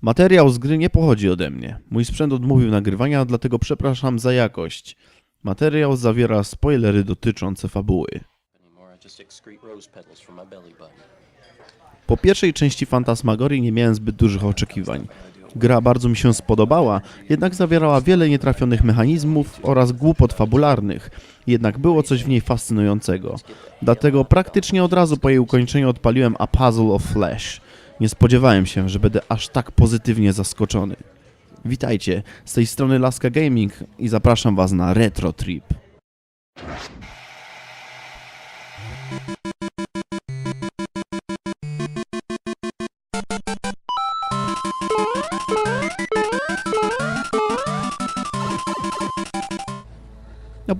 Materiał z gry nie pochodzi ode mnie. Mój sprzęt odmówił nagrywania, dlatego przepraszam za jakość. Materiał zawiera spoilery dotyczące fabuły. Po pierwszej części Fantasmagorii nie miałem zbyt dużych oczekiwań. Gra bardzo mi się spodobała, jednak zawierała wiele nietrafionych mechanizmów oraz głupot fabularnych. Jednak było coś w niej fascynującego. Dlatego praktycznie od razu po jej ukończeniu odpaliłem A Puzzle of Flesh. Nie spodziewałem się, że będę aż tak pozytywnie zaskoczony. Witajcie, z tej strony Laska Gaming i zapraszam Was na Retro Trip.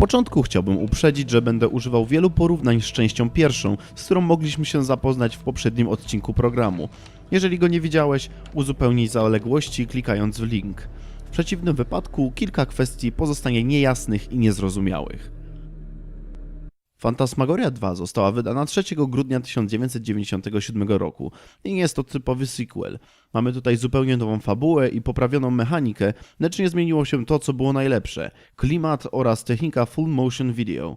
Początku chciałbym uprzedzić, że będę używał wielu porównań z częścią pierwszą, z którą mogliśmy się zapoznać w poprzednim odcinku programu. Jeżeli go nie widziałeś, uzupełnij zaległości klikając w link. W przeciwnym wypadku kilka kwestii pozostanie niejasnych i niezrozumiałych. Fantasmagoria 2 została wydana 3 grudnia 1997 roku i nie jest to typowy sequel. Mamy tutaj zupełnie nową fabułę i poprawioną mechanikę, lecz nie zmieniło się to, co było najlepsze klimat oraz technika full motion video.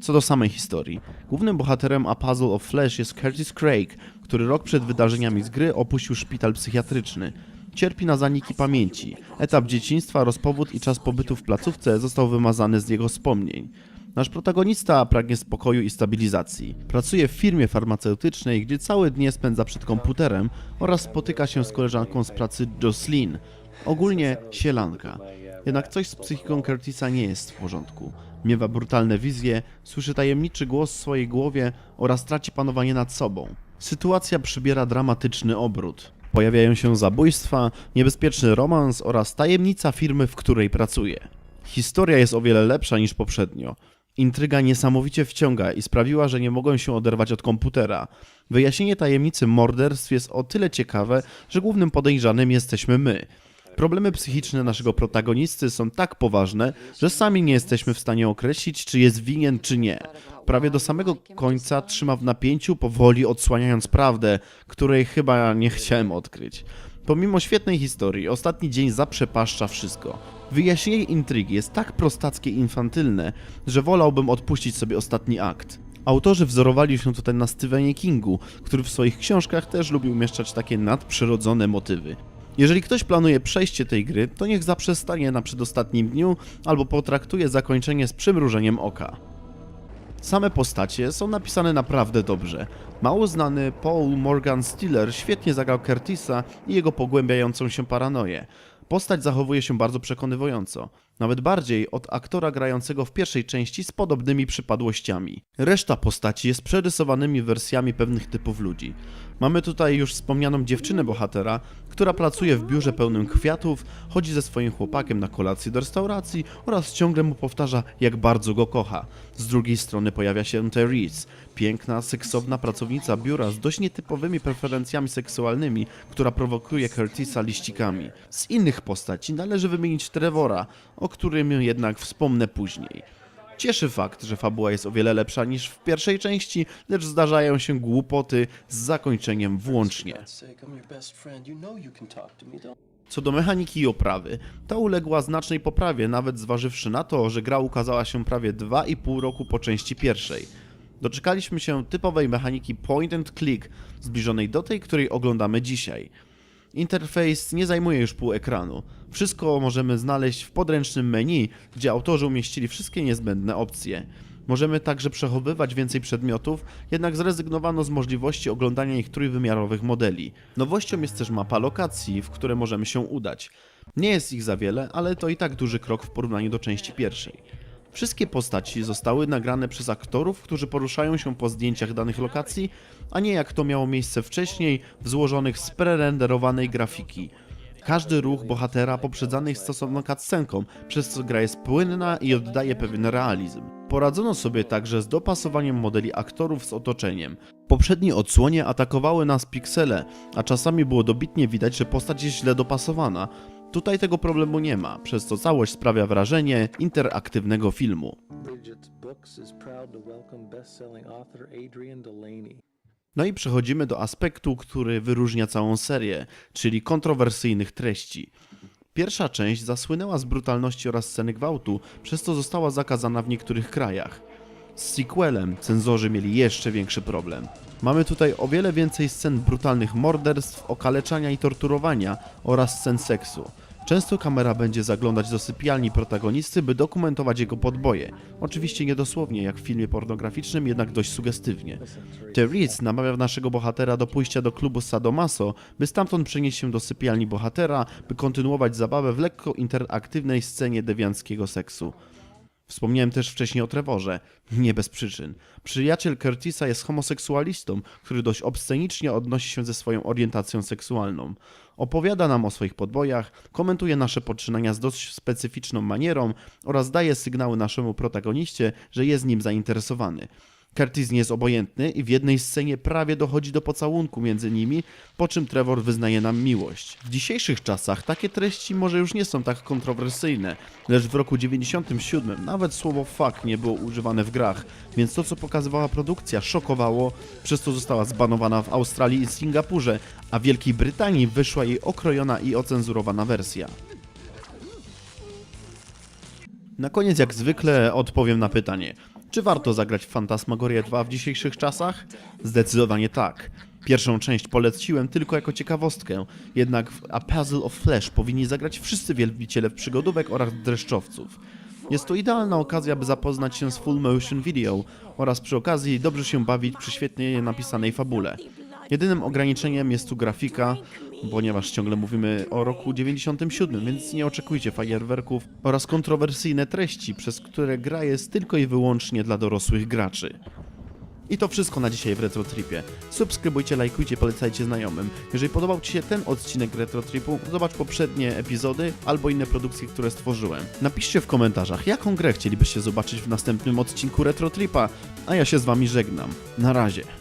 Co do samej historii. Głównym bohaterem A Puzzle of Flesh jest Curtis Craig, który rok przed wydarzeniami z gry opuścił szpital psychiatryczny. Cierpi na zaniki pamięci. Etap dzieciństwa, rozpowód i czas pobytu w placówce został wymazany z jego wspomnień. Nasz protagonista pragnie spokoju i stabilizacji. Pracuje w firmie farmaceutycznej, gdzie całe dnie spędza przed komputerem oraz spotyka się z koleżanką z pracy Jocelyn. Ogólnie sielanka. Jednak coś z psychiką Curtisa nie jest w porządku. Miewa brutalne wizje, słyszy tajemniczy głos w swojej głowie oraz traci panowanie nad sobą. Sytuacja przybiera dramatyczny obrót. Pojawiają się zabójstwa, niebezpieczny romans oraz tajemnica firmy, w której pracuje. Historia jest o wiele lepsza niż poprzednio. Intryga niesamowicie wciąga i sprawiła, że nie mogłem się oderwać od komputera. Wyjaśnienie tajemnicy morderstw jest o tyle ciekawe, że głównym podejrzanym jesteśmy my. Problemy psychiczne naszego protagonisty są tak poważne, że sami nie jesteśmy w stanie określić, czy jest winien, czy nie. Prawie do samego końca trzyma w napięciu, powoli odsłaniając prawdę, której chyba nie chciałem odkryć. Pomimo świetnej historii, ostatni dzień zaprzepaszcza wszystko. Wyjaśnienie intrygi jest tak prostackie i infantylne, że wolałbym odpuścić sobie ostatni akt. Autorzy wzorowali się tutaj na Stephenie Kingu, który w swoich książkach też lubił umieszczać takie nadprzyrodzone motywy. Jeżeli ktoś planuje przejście tej gry, to niech zaprzestanie na przedostatnim dniu albo potraktuje zakończenie z przymrużeniem oka. Same postacie są napisane naprawdę dobrze. Mało znany Paul Morgan Stiller świetnie zagrał Curtisa i jego pogłębiającą się paranoję. Postać zachowuje się bardzo przekonywująco, nawet bardziej od aktora grającego w pierwszej części z podobnymi przypadłościami. Reszta postaci jest przerysowanymi wersjami pewnych typów ludzi. Mamy tutaj już wspomnianą dziewczynę bohatera, która pracuje w biurze pełnym kwiatów, chodzi ze swoim chłopakiem na kolację do restauracji oraz ciągle mu powtarza, jak bardzo go kocha. Z drugiej strony pojawia się Therese, piękna, seksowna pracownica biura z dość nietypowymi preferencjami seksualnymi, która prowokuje Curtisa liścikami. Z innych postaci należy wymienić Trevora, o którym jednak wspomnę później. Cieszy fakt, że fabuła jest o wiele lepsza niż w pierwszej części, lecz zdarzają się głupoty z zakończeniem włącznie. Co do mechaniki i oprawy, ta uległa znacznej poprawie, nawet zważywszy na to, że gra ukazała się prawie 2,5 roku po części pierwszej. Doczekaliśmy się typowej mechaniki point and click, zbliżonej do tej, której oglądamy dzisiaj. Interfejs nie zajmuje już pół ekranu. Wszystko możemy znaleźć w podręcznym menu, gdzie autorzy umieścili wszystkie niezbędne opcje. Możemy także przechowywać więcej przedmiotów, jednak zrezygnowano z możliwości oglądania ich trójwymiarowych modeli. Nowością jest też mapa lokacji, w które możemy się udać. Nie jest ich za wiele, ale to i tak duży krok w porównaniu do części pierwszej. Wszystkie postaci zostały nagrane przez aktorów, którzy poruszają się po zdjęciach danych lokacji, a nie jak to miało miejsce wcześniej w złożonych z prerenderowanej grafiki. Każdy ruch bohatera poprzedzany jest stosowną cutscenką, przez co gra jest płynna i oddaje pewien realizm. Poradzono sobie także z dopasowaniem modeli aktorów z otoczeniem. W poprzedniej odsłonie atakowały nas piksele, a czasami było dobitnie widać, że postać jest źle dopasowana. Tutaj tego problemu nie ma, przez co całość sprawia wrażenie interaktywnego filmu. No i przechodzimy do aspektu, który wyróżnia całą serię, czyli kontrowersyjnych treści. Pierwsza część zasłynęła z brutalności oraz sceny gwałtu, przez co została zakazana w niektórych krajach. Z sequelem cenzorzy mieli jeszcze większy problem. Mamy tutaj o wiele więcej scen brutalnych morderstw, okaleczania i torturowania oraz scen seksu. Często kamera będzie zaglądać do sypialni protagonisty, by dokumentować jego podboje. Oczywiście niedosłownie, jak w filmie pornograficznym, jednak dość sugestywnie. Therese namawia naszego bohatera do pójścia do klubu Sadomaso, by stamtąd przenieść się do sypialni bohatera, by kontynuować zabawę w lekko interaktywnej scenie dewianckiego seksu. Wspomniałem też wcześniej o Trevorze. Nie bez przyczyn. Przyjaciel Curtisa jest homoseksualistą, który dość obscenicznie odnosi się ze swoją orientacją seksualną. Opowiada nam o swoich podbojach, komentuje nasze poczynania z dość specyficzną manierą oraz daje sygnały naszemu protagoniście, że jest nim zainteresowany. Curtis nie jest obojętny i w jednej scenie prawie dochodzi do pocałunku między nimi, po czym Trevor wyznaje nam miłość. W dzisiejszych czasach takie treści może już nie są tak kontrowersyjne, lecz w roku 97 nawet słowo fuck nie było używane w grach, więc to co pokazywała produkcja szokowało, przez co została zbanowana w Australii i Singapurze, a w Wielkiej Brytanii wyszła jej okrojona i ocenzurowana wersja. Na koniec, jak zwykle, odpowiem na pytanie: czy warto zagrać w Fantasmagorię 2 w dzisiejszych czasach? Zdecydowanie tak. Pierwszą część poleciłem tylko jako ciekawostkę, jednak w A Puzzle of Flesh powinni zagrać wszyscy wielbiciele przygodówek oraz dreszczowców. Jest to idealna okazja, by zapoznać się z full motion video oraz przy okazji dobrze się bawić przy świetnie napisanej fabule. Jedynym ograniczeniem jest tu grafika, ponieważ ciągle mówimy o roku 97, więc nie oczekujcie fajerwerków oraz kontrowersyjne treści, przez które gra jest tylko i wyłącznie dla dorosłych graczy. I to wszystko na dzisiaj w Retro Tripie. Subskrybujcie, lajkujcie, polecajcie znajomym. Jeżeli podobał Ci się ten odcinek Retro Tripu, zobacz poprzednie epizody albo inne produkcje, które stworzyłem. Napiszcie w komentarzach, jaką grę chcielibyście zobaczyć w następnym odcinku Retro Tripa, a ja się z Wami żegnam. Na razie.